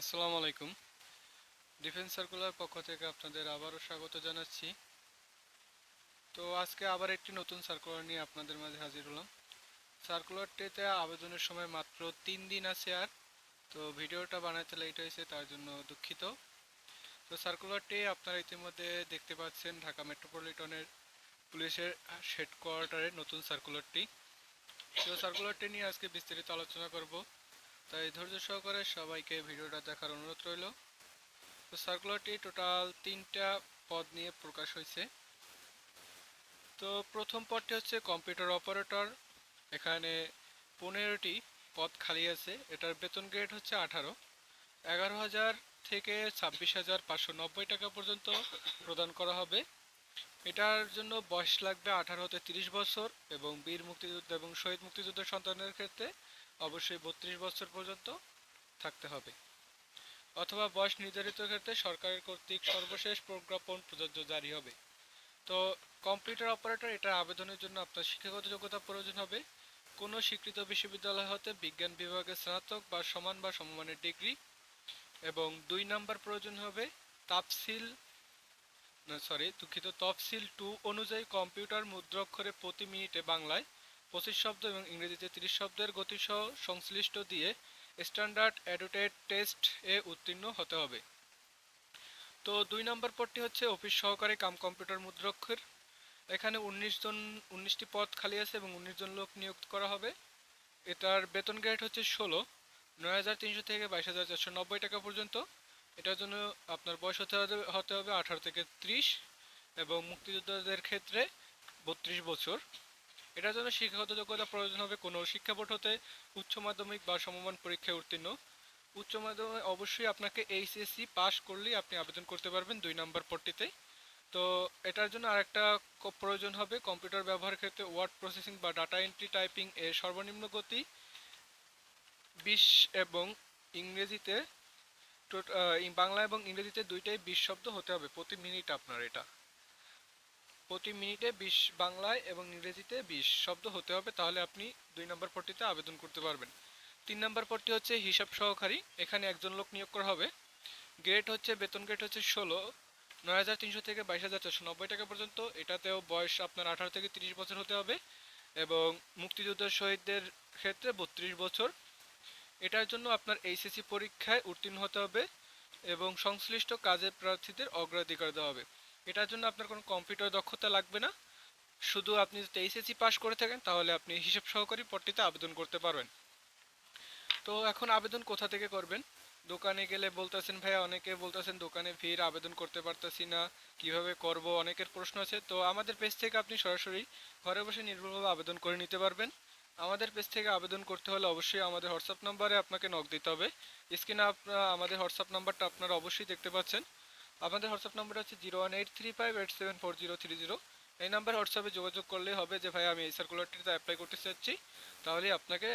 আসসালামু আলাইকুম। Defence circular পক্ষ থেকে আপনাদের আবারও স্বাগত জানাচ্ছি। তো আজকে আবার একটি নতুন সার্কুলার নিয়ে আপনাদের মাঝে হাজির হলাম। সার্কুলারটিতে আবেদনের সময় মাত্র তিন দিন আছে আর। তো ভিডিওটা বানাতে লেট হয়েছে, তার জন্য দুঃখিত। তো সার্কুলারটি আপনারা ইতিমধ্যে দেখতে পাচ্ছেন, ঢাকা মেট্রোপলিটনের পুলিশের হেডকোয়ার্টারের নতুন সার্কুলারটি তো সার্কুলারটি নিয়ে আজকে বিস্তারিত আলোচনা করব। তাই ধৈর্য সহকারে সবাইকে ভিডিওটা দেখার অনুরোধ রইল। তো সার্কুলারটি টোটাল তিনটা পদ নিয়ে প্রকাশ হয়েছে। তো প্রথম পদটি হচ্ছে কম্পিউটার অপারেটর। এখানে পনেরোটি পদ খালি আছে। এটার বেতন গ্রেড হচ্ছে আঠারো। এগারো হাজার থেকে ছাব্বিশ হাজার পাঁচশো নব্বই টাকা পর্যন্ত প্রদান করা হবে। এটার জন্য বয়স লাগবে আঠারো হতে তিরিশ বছর এবং বীর মুক্তিযুদ্ধ এবং শহীদ মুক্তিযুদ্ধের সন্তানের ক্ষেত্রে অবশ্যই বত্রিশ বছর পর্যন্ত থাকতে হবে। অথবা বয়স নির্ধারিত ক্ষেত্রে সরকারের কর্তৃক সর্বশেষ প্রজ্ঞাপন প্রযোজ্য জারি হবে। তো কম্পিউটার অপারেটর এটা আবেদনের জন্য আপনার শিক্ষাগত যোগ্যতা প্রয়োজন হবে। কোনো স্বীকৃত বিশ্ববিদ্যালয় হতে বিজ্ঞান বিভাগে স্নাতক বা সমান বা সমমানের ডিগ্রি এবং দুই নাম্বার প্রয়োজন হবে তাফসিল সরি দুঃখিত, তফসিল টু অনুযায়ী কম্পিউটার মুদ্রাক্ষরে প্রতি মিনিটে বাংলায় পঁচিশ শব্দ এবং ইংরেজিতে তিরিশ শব্দের গতিসহ সংশ্লিষ্ট দিয়ে স্ট্যান্ডার্ড অ্যাডুটেড টেস্ট এ উত্তীর্ণ হতে হবে। তো দুই নম্বর পদটি হচ্ছে অফিস সহকারী কাম কম্পিউটার মুদ্রাক্ষর। এখানে উনিশ জন, উনিশটি পদ খালি আছে এবং উনিশ জন লোক নিয়োগ করা হবে। এটার বেতন গ্রেড হচ্ছে ষোলো, নয় হাজার তিনশো থেকে বাইশ হাজার চারশো নব্বই টাকা পর্যন্ত। এটার জন্য আপনার বয়স হতে হবে হতে হবে আঠারো থেকে ত্রিশ এবং মুক্তিযোদ্ধাদের ক্ষেত্রে বত্রিশ বছর। এটার জন্য শিক্ষাগত যোগ্যতা প্রয়োজন হবে কোনো শিক্ষা বোর্ড হতে উচ্চ মাধ্যমিক বা সমমান পরীক্ষায় উত্তীর্ণ। উচ্চ মাধ্যমিক অবশ্যই আপনাকে এইচএসসি পাস করলেই আপনি আবেদন করতে পারবেন দুই নম্বর পট্টিতে তো এটার জন্য আরেকটা প্রয়োজন হবে কম্পিউটার ব্যবহারের ক্ষেত্রে ওয়ার্ড প্রসেসিং বা ডাটা এন্ট্রি টাইপিং এর সর্বনিম্ন গতি বিশ এবং ইংরেজিতে বাংলা এবং ইংরেজিতে দুইটাই বিশ শব্দ হতে হবে প্রতি মিনিট আপনার এটা। প্রতি মিনিটে বিশ বাংলায় এবং ইংরেজিতে বিশ শব্দ হতে হবে, তাহলে আপনি দুই নম্বর পট্টিতে আবেদন করতে পারবেন। তিন নম্বর পট্টি হচ্ছে হিসাব সহকারী, এখানে একজন লোক নিয়োগ করা হবে। গ্রেড হচ্ছে, বেতন গ্রেড হচ্ছে ষোলো, নয় হাজার তিনশো থেকে বাইশ হাজার চারশো নব্বই টাকা পর্যন্ত, এটাতেও বয়স আপনার আঠারো থেকে তিরিশ বছর হতে হবে এবং মুক্তিযুদ্ধের শহীদদের ক্ষেত্রে বত্রিশ বছর। এটার জন্য আপনার এইচএসসি পরীক্ষায় উত্তীর্ণ হতে হবে এবং সংশ্লিষ্ট কাজের প্রার্থীদের অগ্রাধিকার দেওয়া হবে। এটার জন্য আপনার কোনো কম্পিউটার দক্ষতা লাগবে না। শুধু আপনি যদি এইচএসসি পাস করে থাকেন, তাহলে আপনি হিসাব সহকারী পট্টিতে আবেদন করতে পারবেন। তো এখন আবেদন কোথা থেকে করবেন? দোকানে গেলে বলতেছেন, ভাইয়া, অনেকে বলতেছেন দোকানে ভিড়, আবেদন করতে পারতেছি না। কীভাবে করব? অনেকের প্রশ্ন আছে। তো আমাদের পেজ থেকে আপনি সরাসরি ঘরে বসে নির্ভুলভাবে আবেদন করে নিতে পারবেন। আমাদের পেজ থেকে আবেদন করতে হলে অবশ্যই আমাদের হোয়াটসঅ্যাপ নাম্বারে আপনাকে নক দিতে হবে। স্ক্রিনে আপনার, আমাদের হোয়াটসঅ্যাপ নাম্বারটা আপনারা অবশ্যই দেখতে পাচ্ছেন। আমাদের হোয়াটসঅ্যাপ নাম্বার হচ্ছে zero one eight three five eight seven four zero three zero. এই নাম্বার হোয়াটসঅ্যাপে যোগাযোগ করলেই হবে যে, ভাই, আমি এই সার্কুলারটিতে অ্যাপ্লাই করতে চাচ্ছি। তাহলে আপনাকে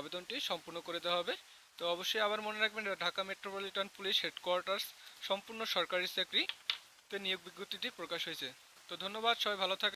আবেদনটি সম্পূর্ণ করে দেওয়া হবে। তো অবশ্যই আবার মনে রাখবেন, ঢাকা মেট্রোপলিটন পুলিশ হেডকোয়ার্টার্স সম্পূর্ণ সরকারি চাকরিতে নিয়োগ বিজ্ঞপ্তিটি প্রকাশ হয়েছে। তো ধন্যবাদ, সবাই ভালো থাকবেন